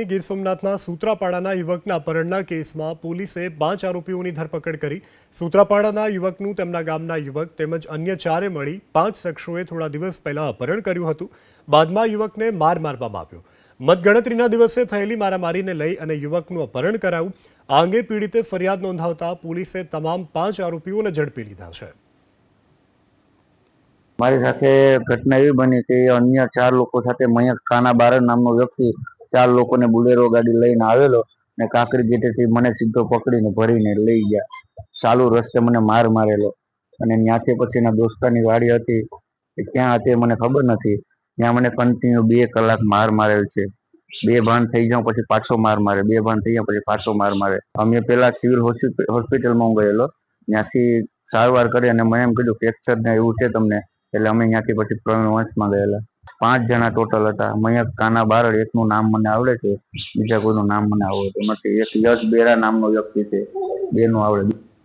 ગીર સોમનાથના સૂત્રાપાડાના યુવકના અપહરણના કેસમાં પોલીસે પાંચ આરોપીઓની ધરપકડ કરી. સૂત્રાપાડાના યુવકનું તેમના ગામના યુવક તેમજ અન્ય ચારે મળી પાંચ શખ્સોએ થોડા દિવસ પહેલા અપહરણ કર્યું હતું. બાદમાં યુવકને માર મારવામાં આવ્યો. મતગણતરીના દિવસે થયેલી મારામારીને લઈ અને યુવકનું અપહરણ કરાયું આ અંગે પીડિતે ફરિયાદ નોંધાવતા પોલીસે તમામ પાંચ આરોપીઓને ઝડપી લીધા છે. મારી સાથે ઘટના એવી બની કે અન્ય ચાર લોકો સાથે મયંક કાના બારડ નામનો વ્યક્તિ ચાર લોકોને બુલેરો ગાડી લઈને આવેલો ને કાંકરી ગેટેથી મને સીધો પકડીને ભરીને લઈ ગયા. ચાલુ રસ્તે મને માર મારેલો. અને ત્યાંથી પછી એના દોસ્તાની વાડી હતી એ ક્યાં હતી મને ખબર નથી. ત્યાં મને કન્ટિન્યુ બે કલાક માર મારેલ છે. બે ભાન થઈ જાઉં પછી પાછો માર મારે, બે ભાન થઈ જાઉં પછી પાછો માર મારે. અમે પેલા સિવિલ હોસ્પિટલમાં ગયેલો. ત્યાંથી સારવાર કરી અને મને એમ કીધું ફ્રેક્ચર ને એવું છે તમને. એટલે અમે ત્યાંથી પછી પ્રવીણ વંશમાં ગયેલા. પાંચ જણા ટોટલ હતા. મયંક, કાના, બારડ, એકનું નામ મને આવડે છે. બીજા કોઈનું નામ મને આવડતું નથી. એક યશ બેરા નામનો વ્યક્તિ છે. બેનું આવડે.